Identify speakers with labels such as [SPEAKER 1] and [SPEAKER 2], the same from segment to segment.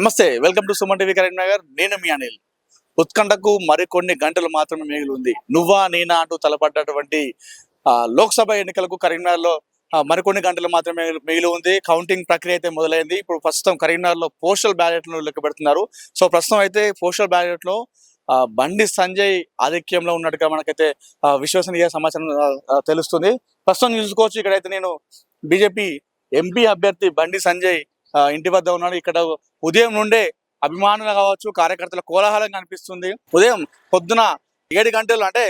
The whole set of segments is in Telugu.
[SPEAKER 1] నమస్తే welcome to Suman TV Karimnagar. నేను మీ అనిల్. ఉత్కంఠకు మరికొన్ని గంటలు మాత్రమే మిగిలి ఉంది నువ్వా నేనా అంటూ తలపడ్డటువంటి లోక్సభ ఎన్నికలకు కరీంనగర్లో మరికొన్ని గంటలు మాత్రమే మిగిలి ఉంది కౌంటింగ్ ప్రక్రియ అయితే మొదలైంది. ఇప్పుడు ప్రస్తుతం కరీంనగర్లో పోస్టల్ బ్యాలెట్లను లెక్క పెడుతున్నారు. సో ప్రస్తుతం అయితే పోస్టల్ బ్యాలెట్లో బండి సంజయ్ ఆధిక్యంలో ఉన్నట్టుగా మనకైతే విశ్వసనీయ సమాచారం తెలుస్తుంది. ప్రస్తుతం చూసుకోవచ్చు. ఇక్కడైతే నేను బీజేపీ ఎంపీ అభ్యర్థి బండి సంజయ్ ఇంటి వద్ద ఉన్నాడు. ఇక్కడ ఉదయం నుండే అభిమానులు కావచ్చు కార్యకర్తల కోలాహలం కనిపిస్తుంది. ఉదయం పొద్దున ఏడు గంటలు అంటే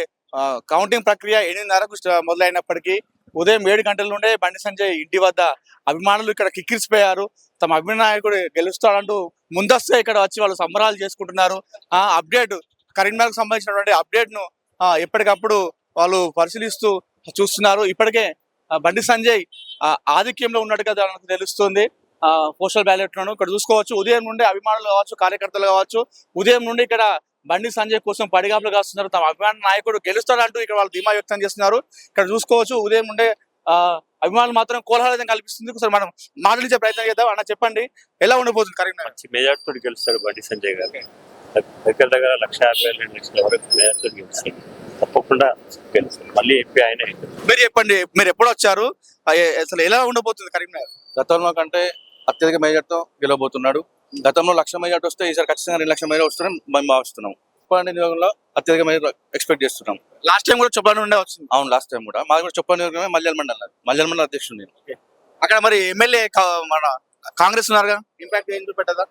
[SPEAKER 1] కౌంటింగ్ ప్రక్రియ ఎనిమిదిన్నరకు మొదలైనప్పటికీ ఉదయం ఏడు గంటల నుండే బండి సంజయ్ ఇంటి వద్ద అభిమానులు ఇక్కడ కిక్కిరిసిపోయారు. తమ అభినాయకుడు గెలుస్తాడంటూ ముందస్తుగా ఇక్కడ వచ్చి వాళ్ళు సంబరాలు చేసుకుంటున్నారు. ఆ అప్డేట్ కరీంనగర్కు సంబంధించినటువంటి అప్డేట్ను ఆ, ఎప్పటికప్పుడు వాళ్ళు పరిశీలిస్తూ చూస్తున్నారు. ఇప్పటికే బండి సంజయ్ ఆ, ఆధిక్యంలో ఉన్నట్టుగా మనకు తెలుస్తుంది. పోస్టల్ బ్యాలెట్లను ఇక్కడ చూసుకోవచ్చు. ఉదయం నుండి అభిమానులు కావచ్చు కార్యకర్తలు కావచ్చు ఉదయం నుండి ఇక్కడ బండి సంజయ్ కోసం పడిగాపులు కాస్తున్నారు. తమ అభిమాన నాయకుడు గెలుస్తాడంటూ ఇక్కడ వాళ్ళు ధీమా వ్యక్తం చేస్తున్నారు. ఇక్కడ చూసుకోవచ్చు ఉదయం నుండే ఆ అభిమానులు మాత్రం కోలాహలం కల్పిస్తుంది. ఒకసారి మనం మాటలించే ప్రయత్నం చేద్దాం. అన్న చెప్పండి. ఎలా ఉండబోతుంది కరీంనగర్?
[SPEAKER 2] మంచి మెజార్టీ తోటి గెలుస్తాడు బండి సంజయ్ గారు. దగ్గర దగ్గర లక్ష యాభై రెండు లక్షల వరకు మెజార్టీ గెలుస్తాడు. తప్పకుండా గెలుస్తాడు. మళ్ళీ ఎంపీ ఆయన.
[SPEAKER 1] మీరు చెప్పండి మీరు ఎప్పుడు వచ్చారు? అసలు ఎలా ఉండబోతుంది కరీంనగర్?
[SPEAKER 3] గతంలో కంటే అత్యధిక మెజార్టీతో గెలవబోతున్నాడు. గతంలో లక్ష మెజార్టీ వస్తే ఈసారి ఖచ్చితంగా రెండు లక్షల మెజార్టీ వస్తుందని మేము భావిస్తున్నాం. ఉప్పండి నియోగంలో అత్యధిక మెజార్టీ ఎక్స్పెక్ట్ చేస్తున్నాం.
[SPEAKER 1] లాస్ట్ టైం కూడా చెప్పాలని ఉండే వచ్చింది.
[SPEAKER 3] అవును లాస్ట్ టైం కూడా. మాది కూడా చొప్పని నియోగమే మల్యాల మండలం మల్యాల మండలం అధ్యక్షుడు నేను.
[SPEAKER 1] అక్కడ మరి ఎమ్మెల్యే మన కాంగ్రెస్ ఉన్నారుగా? ఇంపాక్ట్ ఏం చూపెట్టదా?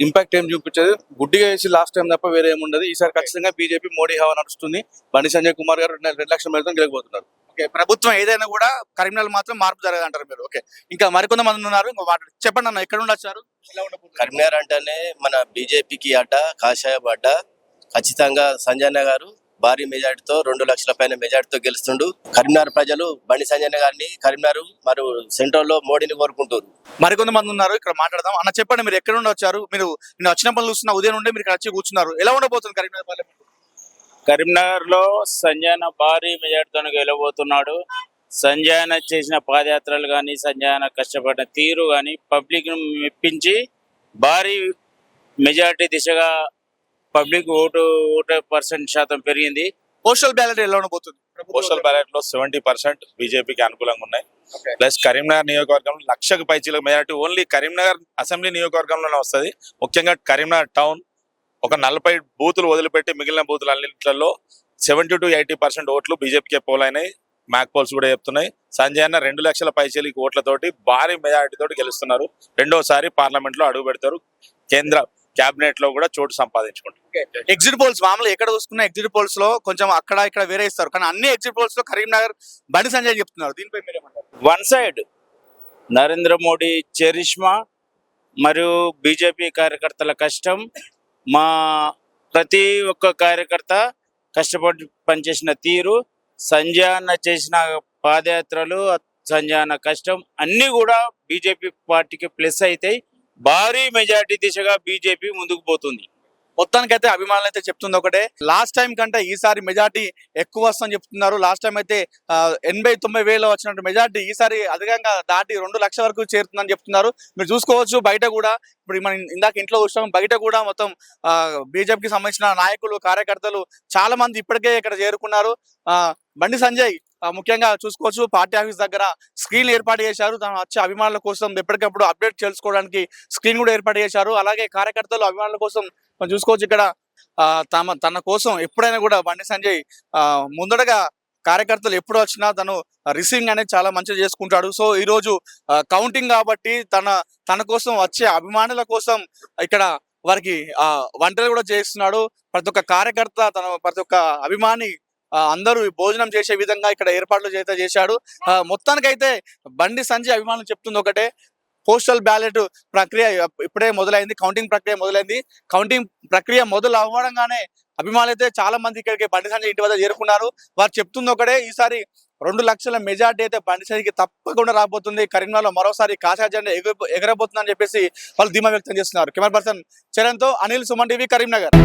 [SPEAKER 3] ఇంపాక్ట్ ఏం చూపించేది. గుడ్డిగా వేసి లాస్ట్ టైం తప్ప వేరే ఏముండదు. ఈసారి ఖచ్చితంగా బీజేపీ మోడీ హవా నడుస్తుంది. బండి సంజయ్ కుమార్ గారు రెండు రెండు లక్షల మెజార్టీతో గెలవబోతున్నారు.
[SPEAKER 1] ఓకే ప్రభుత్వం ఏదైనా కూడా కరీంనగర్ మాత్రం మార్పు జరగదు అంటారు మీరు. ఓకే ఇంకా మరికొంతమంది ఉన్నారు ఇంకో మాట చెప్పండి అన్న ఎక్కడ ఉండబోతుంది?
[SPEAKER 4] కరీంనగర్ అంటేనే మన బీజేపీకి అడ్డ కాషాయం అడ్డ. ఖచ్చితంగా సంజయ్ గారు భారీ మెజార్టీతో రెండు లక్షల పైన మెజార్టీతో గెలుస్తుండు. కరీంనగర్ ప్రజలు బండి సంజయ్ గారిని కరీంనగర్ మరియు సెంట్రల్లో మోడీని కోరుకుంటారు
[SPEAKER 1] మరికొంతమంది ఉన్నారు ఇక్కడ మాట్లాడదాం. అన్న చెప్పండి మీరు ఎక్కడ నుండి వచ్చారు? మీరు నేను వచ్చినప్పుడు చూస్తున్న ఉదయం నుండి మీరు ఇక్కడ వచ్చి కూర్చున్నారు. ఎలా ఉండబోతుంది కరీంనగర్
[SPEAKER 5] కరీంనగర్లో సంజయన భారీ మెజార్టీతో గెలవబోతున్నాడు. సంజయన చేసిన పాదయాత్రలు కానీ సంజయన కష్టపడిన తీరు కానీ పబ్లిక్ను మెప్పించి భారీ మెజార్టీ దిశగా పబ్లిక్ ఓటు ఓటు పర్సెంట్ శాతం పెరిగింది.
[SPEAKER 1] పోస్టల్ బ్యాలెట్ ఎలా ఉండబోతుంది?
[SPEAKER 6] పోస్టల్ బ్యాలెట్లో సెవెంటీ పర్సెంట్ బీజేపీకి అనుకూలంగా ఉన్నాయి. ప్లస్ కరీంనగర్ నియోజకవర్గంలో లక్షకు పైచీల మెజారిటీ ఓన్లీ కరీంనగర్ అసెంబ్లీ నియోజకవర్గంలోనే వస్తది. ముఖ్యంగా కరీంనగర్ టౌన్ ఒక నలభై బూతులు వదిలిపెట్టి మిగిలిన బూతులు అన్నింటిలో సెవెంటీ టు ఎయిటీ పర్సెంట్ ఓట్లు బీజేపీకే పోలైనాయి. మ్యాక్ పోల్స్ కూడా చెప్తున్నాయి. సంజయ్ అన్న రెండు లక్షల పైచీలకి ఓట్లతోటి భారీ మెజారిటీ తోటి గెలుస్తున్నారు. రెండోసారి పార్లమెంట్లో అడుగు పెడతారు. కేంద్ర కేబినెట్లో కూడా చోటు సంపాదించుకుంటారు.
[SPEAKER 1] ఎగ్జిట్ పోల్స్ మామూలుగా ఎక్కడ చూసుకున్న ఎగ్జిట్ పోల్స్లో కొంచెం అక్కడ ఇక్కడ వేరే ఇస్తారు. కానీ అన్ని ఎగ్జిట్ పోల్స్లో కరీంనగర్ బండి సంజయ్ చెప్తున్నారు. దీనిపై మీరు ఏమంటారు
[SPEAKER 5] one side Narendra Modi charisma మరియు బీజేపీ కార్యకర్తల కష్టం మా ప్రతి ఒక్క కార్యకర్త కష్టపడి పనిచేసిన తీరు సంజయ్ అన్న చేసిన పాదయాత్రలు సంజయ్ అన్న కష్టం అన్ని కూడా బీజేపీ పార్టీకి ప్లస్ అవుతాయి భారీ మెజార్టీ దిశగా బీజేపీ ముందుకు పోతుంది.
[SPEAKER 1] మొత్తానికైతే అభిమానులు అయితే చెప్తుంది ఒకటే. లాస్ట్ టైం కంటే ఈసారి మెజార్టీ ఎక్కువ వస్తుందని చెప్తున్నారు. లాస్ట్ టైం అయితే ఎనభై తొంభై వేలు వచ్చినట్టు మెజార్టీ ఈసారి అధికంగా దాటి రెండు లక్షల వరకు చేరుతుందని చెప్తున్నారు. మీరు చూసుకోవచ్చు బయట కూడా. ఇప్పుడు మనం ఇందాక ఇంట్లో చూసాం బయట కూడా మొత్తం బీజేపీకి సంబంధించిన నాయకులు కార్యకర్తలు చాలా మంది ఇప్పటికే ఇక్కడ చేరుకున్నారు. బండి సంజయ్ ముఖ్యంగా చూసుకోవచ్చు. పార్టీ ఆఫీస్ దగ్గర స్క్రీన్ ఏర్పాటు చేశారు. తను వచ్చే అభిమానుల కోసం ఎప్పటికప్పుడు అప్డేట్ తెలుసుకోవడానికి స్క్రీన్ కూడా ఏర్పాటు చేశారు. అలాగే కార్యకర్తలు అభిమానుల కోసం మనం చూసుకోవచ్చు ఇక్కడ తమ తన కోసం ఎప్పుడైనా కూడా బండి సంజయ్ ముందడగా కార్యకర్తలు ఎప్పుడు వచ్చినా తను రిసీవింగ్ అనేది చాలా మంచిగా చేసుకుంటాడు. సో ఈ రోజు కౌంటింగ్ కాబట్టి తన తన కోసం వచ్చే అభిమానుల కోసం ఇక్కడ వారికి వంటలు కూడా చేస్తున్నాడు. ప్రతి ఒక్క కార్యకర్త తన ప్రతి ఒక్క అభిమాని అందరూ భోజనం చేసే విధంగా ఇక్కడ ఏర్పాట్లు చేత చేశాడు. మొత్తానికైతే బండి సంజయ్ అభిమానులు చెప్తుంది ఒకటే పోస్టల్ బ్యాలెట్ ప్రక్రియ ఇప్పుడే మొదలైంది కౌంటింగ్ ప్రక్రియ మొదలైంది. కౌంటింగ్ ప్రక్రియ మొదలు అవ్వడంగానే అభిమానులు అయితే చాలా మంది ఇక్కడికి బండి సంజయ్ ఇంటి వద్ద చేరుకున్నారు. వారు చెప్తుంది ఒకటే ఈసారి రెండు లక్షల మెజార్టీ అయితే బండి సంజయ్కి తప్పకుండా రాబోతుంది. కరీంనగర్లో మరోసారి కాశా జెండా ఎగరబోతుందని చెప్పేసి వాళ్ళు ధీమా వ్యక్తం చేస్తున్నారు. కెమెరా పర్సన్ చరణ్తో అనిల్ సుమన్ టీవీ కరీంనగర్.